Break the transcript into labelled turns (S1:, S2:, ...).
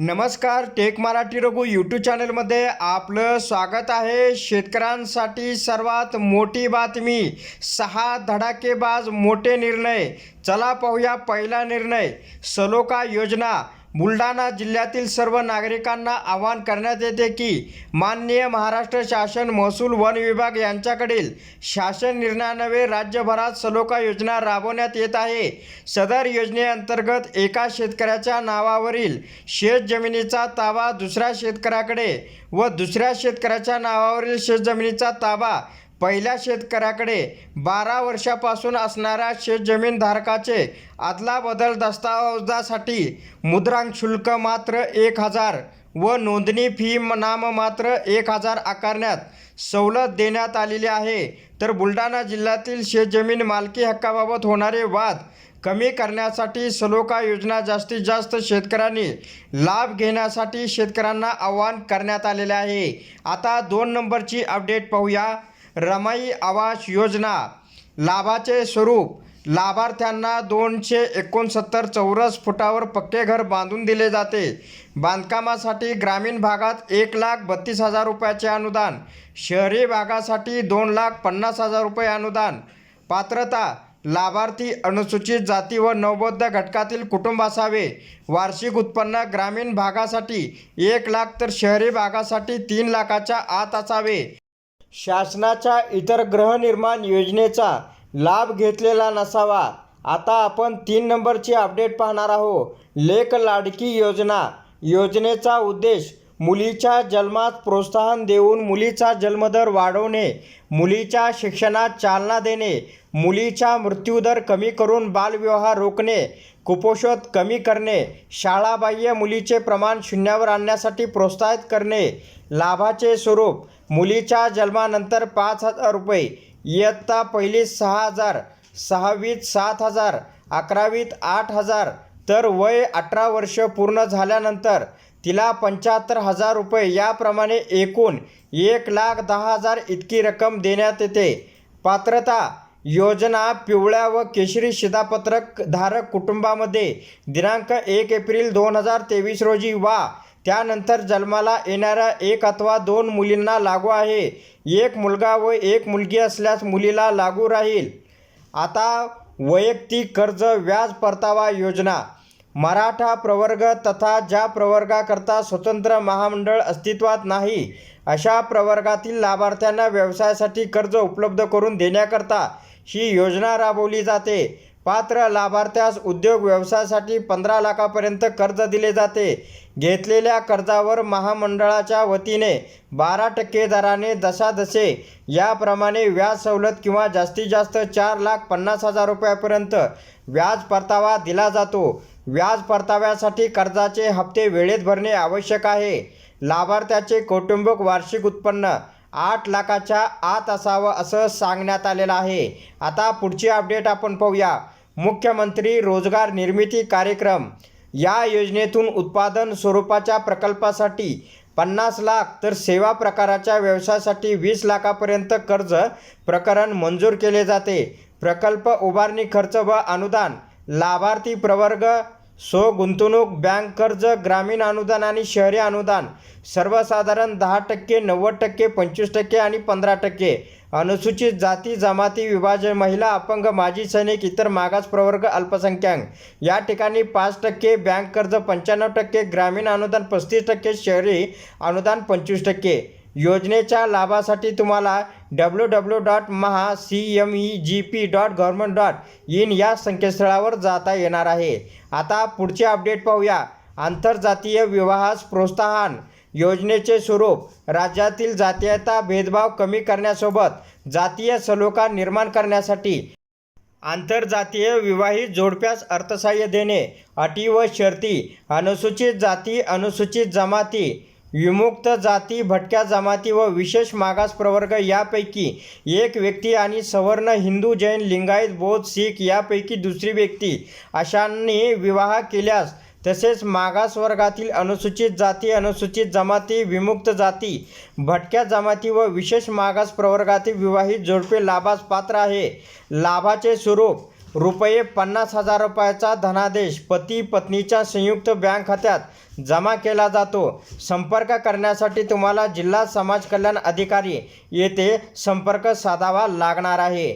S1: नमस्कार take Marathi Raghu YouTube चॅनलमध्ये आपलं स्वागत आहे. शेतकऱ्यांसाठी सर्वात मोठी बातमी सहा धडाकेबाज मोठे निर्णय. चला पाहूया पहिला निर्णय. सलोका योजना. बुलढाणा जिल्ह्यातील सर्व नागरिकांना आवाहन करण्यात येते की माननीय महाराष्ट्र शासन महसूल वन विभाग यांच्याकडील शासन निर्णयानवे राज्यभरात सलोका योजना राबवण्यात येत आहे. सदर योजनेअंतर्गत एका शेतकऱ्याच्या नावावरील शेतजमिनीचा ताबा दुसऱ्या शेतकऱ्याकडे व दुसऱ्या शेतकऱ्याच्या नावावरील शेतजमिनीचा ताबा पहिल्या शेतकऱ्याकडे बारा वर्षापासून असणाऱ्या शेतजमीन धारकाचे अदलाबदल दस्तावेजासाठी मुद्रांक शुल्क मात्र एक हजार व नोंदणी फी नाममात्र एक हजार आकारण्यात सवलत देण्यात आलेली आहे. तर बुलढाणा जिल्ह्यातील शेतजमीन मालकी हक्काबाबत होणारे वाद कमी करण्यासाठी सलोका योजना जास्तीत जास्त शेतकऱ्यांनी लाभ घेण्यासाठी शेतकऱ्यांना आवाहन करण्यात आलेले आहे. आता दोन नंबरची अपडेट पाहूया. रमाई आवास योजना लाभाचे स्वरूप. लाभार्थ्यांना दोनशे एकोणसत्तर चौरस फुटावर पक्के घर बांधून दिले जाते. बांधकामासाठी ग्रामीण भागात एक लाख बत्तीस हजार रुपयाचे अनुदान. शहरी भागासाठी दोन लाख पन्नास हजार रुपये अनुदान. पात्रता लाभार्थी अनुसूचित जाती व नवबौद्ध घटकातील कुटुंब असावे. वार्षिक उत्पन्न ग्रामीण भागासाठी एक लाख तर शहरी भागासाठी तीन लाखाच्या आत असावे. शासनाच्या इतर गृहनिर्माण योजनेचा लाभ घेतलेला नसावा. आता आपण तीन नंबरची अपडेट पाहणार आहोत. लेख लाडकी योजना. योजनेचा उद्देश मुलीच्या जन्मात प्रोत्साहन देऊन मुलीचा जन्मदर वाढवणे मुलीच्या शिक्षणात चालना देणे मुलीचा मृत्यूदर कमी करून बालविवाह रोखणे कुपोषण कमी करणे शाळाबाह्य मुलीचे प्रमाण शून्यावर आणण्यासाठी प्रोत्साहित करणे लाभाचे स्वरूप मुलीच्या जन्मानंतर पाच हजार रुपये. इयत्ता पहिलीत सहा हजार सहावीत सात हजार अकरावीत आठ हजार. तर वय अठरा वर्ष पूर्ण झाल्यानंतर तिला पंच्याहत्तर हजार रुपये याप्रमाणे एकूण एक लाख दहा हजार इतकी रक्कम देण्यात येते. पात्रता योजना पिवळ्या व केशरी शिधापत्रक धारक कुटुंबामध्ये दिनांक एक एप्रिल दोन हजार तेवीस रोजी वा त्यानंतर जन्माला येणाऱ्या एक अथवा दोन मुलींना लागू आहे. एक मुलगा व एक मुलगी असल्यास मुलीला लागू राहील. आता वैयक्तिक कर्ज व्याज परतावा योजना. मराठा प्रवर्ग तथा ज्या प्रवर्गाकरता स्वतंत्र महामंडळ अस्तित्वात नाही अशा प्रवर्गातील लाभार्थ्यांना व्यवसायासाठी कर्ज उपलब्ध करून देण्याकरता ही योजना राबवली जाते. पात्र लाभार्थ्यास उद्योग व्यवसायासाठी पंधरा लाखापर्यंत कर्ज दिले जाते. घेतलेल्या कर्जावर महामंडळाच्या वतीने बारा टक्के दराने दशादशे याप्रमाणे व्याज सवलत किंवा जास्तीत जास्त चार लाख पन्नास हजार रुपयापर्यंत व्याज परतावा दिला जातो. व्याज परताव्यासाठी कर्जाचे हप्ते वेळेत भरणे आवश्यक आहे. लाभार्थ्याचे कौटुंबिक वार्षिक उत्पन्न आठ लाखाच्या आत असावं असं सांगण्यात आलेलं आहे. आता पुढची अपडेट आपण पाहूया. मुख्यमंत्री रोजगार निर्मिती कार्यक्रम. या योजनेतून उत्पादन स्वरूपाच्या प्रकल्पासाठी पन्नास लाख तर सेवा प्रकाराच्या व्यवसायासाठी वीस लाखापर्यंत कर्ज प्रकरण मंजूर केले जाते. प्रकल्प उभारणी खर्च व अनुदान लाभार्थी प्रवर्ग सो गुंतवणूक बँक कर्ज ग्रामीण अनुदान आणि शहरी अनुदान सर्वसाधारण दहा टक्के नव्वद टक्के पंचवीस टक्के आणि पंधरा टक्के. अनुसूचित जाती जमाती विभाजन महिला अपंग माजी सैनिक इतर मागास प्रवर्ग अल्पसंख्याक. या ठिकाणी पाच टक्के बँक कर्ज पंच्याण्णव टक्के ग्रामीण अनुदान पस्तीस टक्के शहरी अनुदान पंचवीस टक्के. योजनेच्या लाभासाठी तुम्हाला W W dot Maha C M E G P dot government dot in या संकेतस्थळावर जाता येणार आहे. आता पुढचे अपडेट पाहूया. आंतरजातीय विवाहास प्रोत्साहन. योजनेचे स्वरूप राज्यातील जातीयता भेदभाव कमी करण्यासोबत जातीय सलोखा निर्माण करण्यासाठी आंतरजातीय विवाहित जोडप्यास अर्थसहाय्य देणे अटी व शर्ती अनुसूचित जाती अनुसूचित जमाती विमुक्त जाती भटक्या जमाती व विशेष मागास प्रवर्ग यापैकी एक व्यक्ती आणि सवर्ण हिंदू जैन लिंगायत बौद्ध शीख यापैकी दुसरी व्यक्ती अशांनी विवाह केल्यास तसेच मागासवर्गातील अनुसूचित जाती अनुसूचित जमाती विमुक्त जाती भटक्या जमाती व विशेष मागास प्रवर्गातील विवाहित जोडपे लाभास पात्र आहे. लाभाचे स्वरूप रुपये पन्नास हजार रुपयाचा धनादेश पती पत्नीच्या संयुक्त बँक खात्यात जमा केला जातो. संपर्क करण्यासाठी तुम्हाला जिल्हा समाज कल्याण अधिकारी येथे संपर्क साधावा लागणार आहे.